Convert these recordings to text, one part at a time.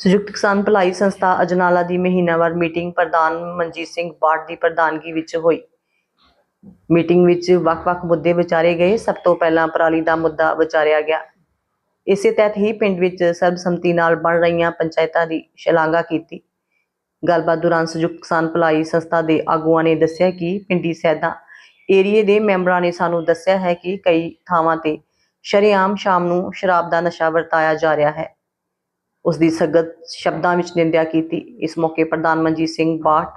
ਸੰਯੁਕਤ ਕਿਸਾਨ ਭਲਾਈ ਸੰਸਥਾ ਅਜਨਾਲਾ ਦੀ ਮਹੀਨਾਵਾਰ ਮੀਟਿੰਗ ਪ੍ਰਧਾਨ ਮਨਜੀਤ ਸਿੰਘ ਬਾਟ ਦੀ ਪ੍ਰਧਾਨਗੀ ਵਿੱਚ ਹੋਈ। ਮੀਟਿੰਗ ਵਿੱਚ ਵੱਖ-ਵੱਖ ਮੁੱਦੇ ਵਿਚਾਰੇ ਗਏ। ਸਭ ਤੋਂ ਪਹਿਲਾਂ ਪਰਾਲੀ ਦਾ ਮੁੱਦਾ ਵਿਚਾਰਿਆ ਗਿਆ। ਇਸੇ ਤਹਿਤ ਹੀ ਪਿੰਡ ਵਿੱਚ ਸਰਬਸੰਮਤੀ ਨਾਲ ਬਣ ਰਹੀਆਂ ਪੰਚਾਇਤਾਂ ਦੀ ਸ਼ਲਾਘਾ ਕੀਤੀ। ਗੱਲਬਾਤ ਦੌਰਾਨ ਸੰਯੁਕਤ ਕਿਸਾਨ ਭਲਾਈ ਸੰਸਥਾ ਦੇ ਆਗੂਆਂ ਨੇ ਦੱਸਿਆ ਕਿ ਪਿੰਡੀ ਸੈਦਾ ਏਰੀਏ ਦੇ ਮੈਂਬਰਾਂ ਨੇ ਸਾਨੂੰ ਦੱਸਿਆ ਹੈ ਕਿ ਕਈ ਥਾਵਾਂ ਤੇ ਸ਼ਰੇਆਮ ਸ਼ਾਮ ਨੂੰ ਸ਼ਰਾਬ ਦਾ ਨਸ਼ਾ ਵਰਤਾਇਆ ਜਾ ਰਿਹਾ ਹੈ। ਉਸ ਦੀ ਸਖਤ ਸ਼ਬਦਾਂ ਵਿੱਚ ਨਿੰਦਿਆ ਕੀਤੀ। ਇਸ ਮੌਕੇ ਪ੍ਰਧਾਨ ਮਨਜੀਤ ਸਿੰਘ ਬਾਠ,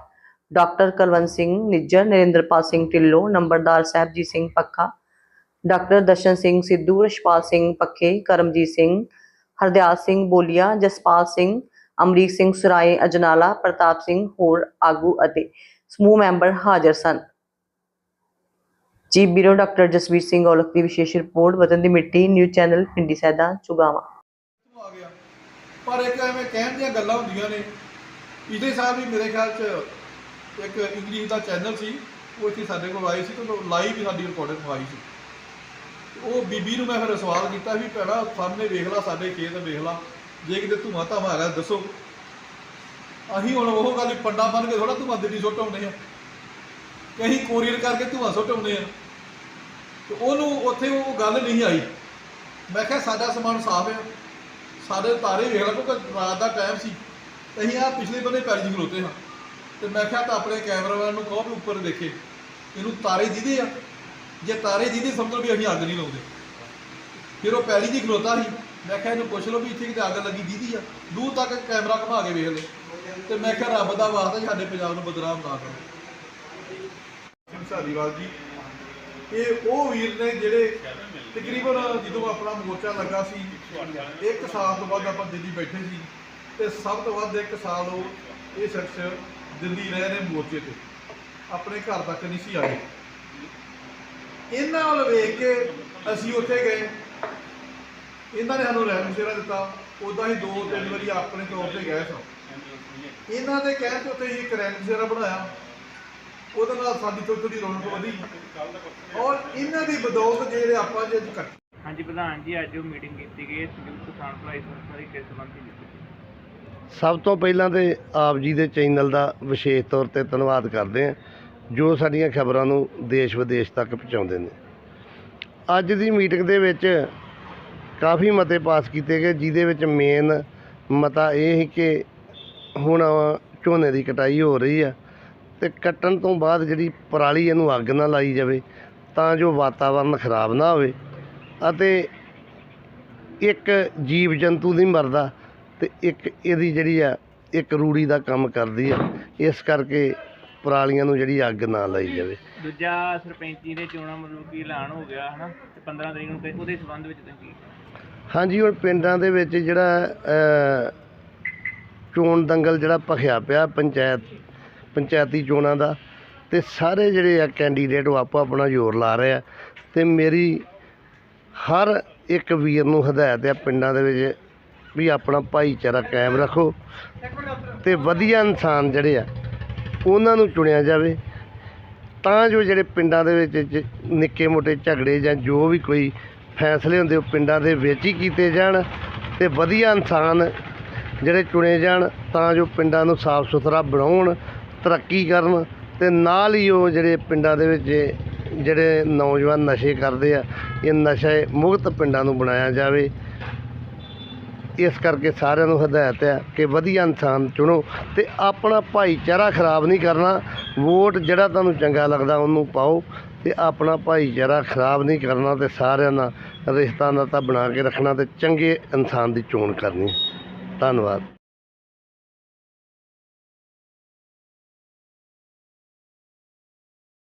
ਡਾਕਟਰ ਕੁਲਵੰਤ ਸਿੰਘ ਨਿੱਜਰ, ਨਰਿੰਦਰਪਾਲ ਸਿੰਘ ਢਿੱਲੋਂ, ਨੰਬਰਦਾਰ ਸਾਹਿਬਜੀਤ ਸਿੰਘ ਪੱਖਾ, ਡਾਕਟਰ ਦਰਸ਼ਨ ਸਿੰਘ ਸਿੱਧੂ ਰਸ਼ਪਾਲ ਸਿੰਘ ਪੱਖੇ, ਕਰਮਜੀਤ ਸਿੰਘ, ਹਰਦਿਆਲ ਸਿੰਘ ਬੋਲੀਆ, ਜਸਪਾਲ ਸਿੰਘ, ਅਮਰੀਕ ਸਿੰਘ ਸੁਰਾਏ, ਅਜਨਾਲਾ, ਪ੍ਰਤਾਪ ਸਿੰਘ ਹੋਰ ਆਗੂ ਅਤੇ ਸਮੂਹ ਮੈਂਬਰ ਹਾਜ਼ਰ ਸਨ। Chief bureau doctor Jasvir Singh Aulakh ਦੀ ਵਿਸ਼ੇਸ਼ ਰਿਪੋਰਟ, ਵਤਨ ਦੀ ਮਿੱਟੀ, ਨਿਊਜ਼ ਚੈਨਲ, ਪਿੰਡੀ ਸੈਦਾ ਚੁਗਾਵਾ। ਪਰ ਇੱਕ ਐਵੇਂ ਕਹਿਣ ਦੀਆਂ ਗੱਲਾਂ ਹੁੰਦੀਆਂ ਨੇ। ਪਿਛਲੇ ਸਾਹਿਬ ਵੀ ਮੇਰੇ ਖਿਆਲ 'ਚ ਇੱਕ ਇੰਗਲਿਸ਼ ਦਾ ਚੈਨਲ ਸੀ, ਉਹ ਇੱਥੇ ਸਾਡੇ ਕੋਲ ਆਏ ਸੀ ਤੇ ਲਾਈਵ ਹੀ ਸਾਡੀ ਰਿਕਾਰਡਿੰਗ ਆਈ ਸੀ। ਉਹ ਬੀਬੀ ਨੂੰ ਮੈਂ ਫਿਰ ਸਵਾਲ ਕੀਤਾ ਵੀ ਭੈਣਾ, ਸਾਹਮਣੇ ਵੇਖ ਲਾ, ਸਾਡੇ ਖੇਤ ਵੇਖ ਲਾ, ਜੇ ਕਿਤੇ ਧੂਆਂ ਧਾਵਾਂ ਹੈਗਾ ਦੱਸੋ। ਅਸੀਂ ਹੁਣ ਉਹ ਗੱਲ ਪੰਡਾ ਬਣ ਕੇ ਥੋੜਾ ਧੂਆਂ ਦਿੱਲੀ ਸੁੱਟ ਆਉਂਦੇ ਆ। ਕਹੀਂ ਕੋਰੀਅਰ ਕਰਕੇ ਧੂਆਂ ਸੁੱਟ ਆਉਂਦੇ ਆ। ਤੇ ਉਹਨੂੰ ਉੱਥੇ ਉਹ ਗੱਲ ਨਹੀਂ ਆਈ। ਮੈਂ ਕਿਹਾ ਸਾਡਾ ਸਮਾਨ ਸਾਫ਼ ਆ। ਸਾਡੇ ਤਾਰੇ ਵੇਖ ਲਾ ਕਿਉਂਕਿ ਰਾਤ ਦਾ ਟਾਈਮ ਸੀ। ਅਸੀਂ ਆ ਪਿਛਲੇ ਬੰਨੇ ਪੈਲੀ 'ਚ ਖਲੋਤੇ ਹਾਂ। ਤੇ ਮੈਂ ਕਿਹਾ ਤਾਂ ਆਪਣੇ ਕੈਮਰਾਮੈਨ ਨੂੰ ਕਹੋ ਵੀ ਉੱਪਰ ਦੇਖੇ। ਇਹਨੂੰ ਤਾਰੇ ਜਿਹਦੇ ਆ। ਜੇ ਤਾਰੇ ਜਿਹਦੇ ਸਮਝ ਲਓ ਵੀ ਅਸੀਂ ਅੱਗ ਨਹੀਂ ਲਾਉਂਦੇ। ਫਿਰ ਉਹ ਪੈਲੀ 'ਚ ਖਲੋਤਾ ਸੀ। ਮੈਂ ਕਿਹਾ ਇਹਨੂੰ ਪੁੱਛ ਲਓ ਵੀ ਇੱਥੇ ਕਿਤੇ ਅੱਗ ਲੱਗੀ ਜਿਹਦੀ ਆ। ਦੂਰ ਤੱਕ ਕੈਮਰਾ ਘੁਮਾ ਕੇ ਵੇਖ ਲਓ ਤੇ ਮੈਂ ਕਿਹਾ ਰੱਬ ਦਾ ਵਾਸਤਾ ਜੀ, ਸਾਡੇ ਪੰਜਾਬ ਨੂੰ ਬਦਨਾਮ ਨਾ ਕਰੋ। ਸਿੰਘ ਧਾਲੀਵਾਲ ਜੀ ਇਹ ਉਹ ਵੀਰ ਨੇ ਜਿਹੜੇ ਤਕਰੀਬਨ ਜਦੋਂ ਆਪਣਾ ਮੋਰਚਾ ਲੱਗਾ ਸੀ ਇੱਕ ਸਾਲ ਤੋਂ ਬਾਅਦ ਆਪਾਂ ਦਿੱਲੀ ਬੈਠੇ ਸੀ ਤੇ ਸਭ ਤੋਂ ਵੱਧ ਇੱਕ ਸਾਲ ਉਹ ਇਹ ਸ਼ਖਸ ਦਿੱਲੀ ਰਹੇ ਨੇ ਮੋਰਚੇ ਤੇ। ਆਪਣੇ ਘਰ ਤੱਕ ਨਹੀਂ ਸੀ ਆਏ। ਇਹਨਾਂ ਵੱਲ ਵੇਖ ਕੇ ਅਸੀਂ ਉੱਥੇ ਗਏ। ਇਹਨਾਂ ਨੇ ਸਾਨੂੰ ਰਹਿਮ ਸ਼ੇਰਾ ਦਿੱਤਾ। ਉਦਾਂ ਹੀ ਦੋ ਤਿੰਨ ਵਾਰੀ ਆਪਣੇ ਤੌਰ ਤੇ ਗਏ ਸਾਂ। ਇਹਨਾਂ ਦੇ ਕਹਿਣ ਤੇ ਹੀ ਇੱਕ ਰੈਂਕ ਸ਼ੇਰਾ ਬਣਾਇਆ। ਉਹਦੇ ਨਾਲ ਸਾਡੀ ਥੋੜੀ ਥੋੜੀ ਰੌਣਕ ਵਧੀ। ਔਰ ਇਹਨਾਂ ਦੀ ਬਦੌਲਤ ਜਿਹੜੇ ਆਪਾਂ ਜੇ ਅੱਜ ਇਕੱਠੇ ਹਾਂਜੀ ਪ੍ਰਧਾਨ ਜੀ ਅੱਜ ਉਹ ਮੀਟਿੰਗ ਕੀਤੀ ਗਈ ਹੈ ਸੰਯੁਕਤ ਕਿਸਾਨ ਭਲਾਈ ਸੰਸਥਾ ਦੀ ਕਿਸ ਸੰਬੰਧੀ ਸਭ ਤੋਂ ਪਹਿਲਾਂ ਤੇ ਆਪ ਜੀ ਦੇ ਚੈਨਲ ਦਾ ਵਿਸ਼ੇਸ਼ ਤੌਰ ਤੇ ਧੰਨਵਾਦ ਕਰਦੇ ਹਾਂ ਜੋ ਸਾਡੀਆਂ ਖਬਰਾਂ ਨੂੰ ਦੇਸ਼ ਵਿਦੇਸ਼ ਤੱਕ ਪਹੁੰਚਾਉਂਦੇ ਨੇ। ਅੱਜ ਦੀ ਮੀਟਿੰਗ ਦੇ ਵਿੱਚ ਕਾਫੀ ਮਤੇ ਪਾਸ ਕੀਤੇ ਗਏ ਜਿਹਦੇ ਵਿੱਚ ਮੇਨ ਮਤਾ ਇਹ ਸੀ ਕਿ ਹੁਣ ਝੋਨੇ ਦੀ ਕਟਾਈ ਹੋ ਰਹੀ ਆ ਤੇ ਕੱਟਣ ਤੋਂ ਬਾਅਦ ਜਿਹੜੀ ਪਰਾਲੀ ਇਹਨੂੰ ਅੱਗ ਨਾ ਲਾਈ ਜਾਵੇ ਤਾਂ ਜੋ ਵਾਤਾਵਰਨ ਖਰਾਬ ਨਾ ਹੋਵੇ ਅਤੇ ਇੱਕ ਜੀਵ ਜੰਤੂ ਨਹੀਂ ਮਰਦਾ ਤੇ ਇੱਕ ਇਹਦੀ ਜਿਹੜੀ ਆ ਇੱਕ ਰੂੜੀ ਦਾ ਕੰਮ ਕਰਦੀ ਆ ਇਸ ਕਰਕੇ ਪਰਾਲੀਆਂ ਨੂੰ ਜਿਹੜੀ ਅੱਗ ਨਾ ਲਾਈ ਜਾਵੇ। ਦੂਜਾ ਸਰਪੰਚੀ ਦੇ ਚੋਣਾਂ ਮਤਲਬ ਕਿ ਐਲਾਨ ਹੋ ਗਿਆ ਹਨਾ? ਤੇ 15 ਤਰੀਕ ਨੂੰ ਤੇ ਉਹਦੇ ਸੰਬੰਧ ਵਿੱਚ ਤੁਸੀਂ ਹਾਂਜੀ ਹੁਣ ਪਿੰਡਾਂ ਦੇ ਵਿੱਚ ਜਿਹੜਾ ਚੋਣ ਦੰਗਲ ਜਿਹੜਾ ਭਖਿਆ ਪਿਆ ਪੰਚਾਇਤ ਪੰਚਾਇਤੀ ਚੋਣਾਂ ਦਾ ਅਤੇ ਸਾਰੇ ਜਿਹੜੇ ਆ ਕੈਂਡੀਡੇਟ ਉਹ ਆਪੋ ਆਪਣਾ ਜ਼ੋਰ ਲਾ ਰਹੇ ਆ ਅਤੇ ਮੇਰੀ ਹਰ ਇੱਕ ਵੀਰ ਨੂੰ ਹਦਾਇਤ ਆ ਪਿੰਡਾਂ ਦੇ ਵਿੱਚ ਵੀ ਆਪਣਾ ਭਾਈਚਾਰਾ ਕਾਇਮ ਰੱਖੋ ਅਤੇ ਵਧੀਆ ਇਨਸਾਨ ਜਿਹੜੇ ਆ ਉਹਨਾਂ ਨੂੰ ਚੁਣਿਆ ਜਾਵੇ। ਤਾਂ ਜੋ ਜਿਹੜੇ ਪਿੰਡਾਂ ਦੇ ਵਿੱਚ ਨਿੱਕੇ ਮੋਟੇ ਝਗੜੇ ਜਾਂ ਜੋ ਵੀ ਕੋਈ ਫੈਸਲੇ ਹੁੰਦੇ ਉਹ ਪਿੰਡਾਂ ਦੇ ਵਿੱਚ ਹੀ ਕੀਤੇ ਜਾਣ ਅਤੇ ਵਧੀਆ ਇਨਸਾਨ ਜਿਹੜੇ ਚੁਣੇ ਜਾਣ ਤਾਂ ਜੋ ਪਿੰਡਾਂ ਨੂੰ ਸਾਫ਼ ਸੁਥਰਾ ਬਣਾਉਣ ਤਰੱਕੀ ਕਰਨ ਅਤੇ ਨਾਲ ਹੀ ਉਹ ਜਿਹੜੇ ਪਿੰਡਾਂ ਦੇ ਵਿੱਚ ਜਿਹੜੇ ਨੌਜਵਾਨ ਨਸ਼ੇ ਕਰਦੇ ਆ, ਇਹ ਨਸ਼ੇ ਮੁਕਤ ਪਿੰਡਾਂ ਨੂੰ ਬਣਾਇਆ ਜਾਵੇ। ਇਸ ਕਰਕੇ ਸਾਰਿਆਂ ਨੂੰ ਹਦਾਇਤ ਹੈ ਕਿ ਵਧੀਆ ਇਨਸਾਨ ਚੁਣੋ ਤੇ ਆਪਣਾ ਭਾਈਚਾਰਾ ਖਰਾਬ ਨਹੀਂ ਕਰਨਾ। ਵੋਟ ਜਿਹੜਾ ਤੁਹਾਨੂੰ ਚੰਗਾ ਲੱਗਦਾ ਉਹਨੂੰ ਪਾਓ ਤੇ ਆਪਣਾ ਭਾਈਚਾਰਾ ਖਰਾਬ ਨਹੀਂ ਕਰਨਾ ਤੇ ਸਾਰਿਆਂ ਨਾਲ ਰਿਸ਼ਤਾ ਨਾਤਾ ਬਣਾ ਕੇ ਰੱਖਣਾ ਤੇ ਚੰਗੇ ਇਨਸਾਨ ਦੀ ਚੋਣ ਕਰਨੀ। ਧੰਨਵਾਦ।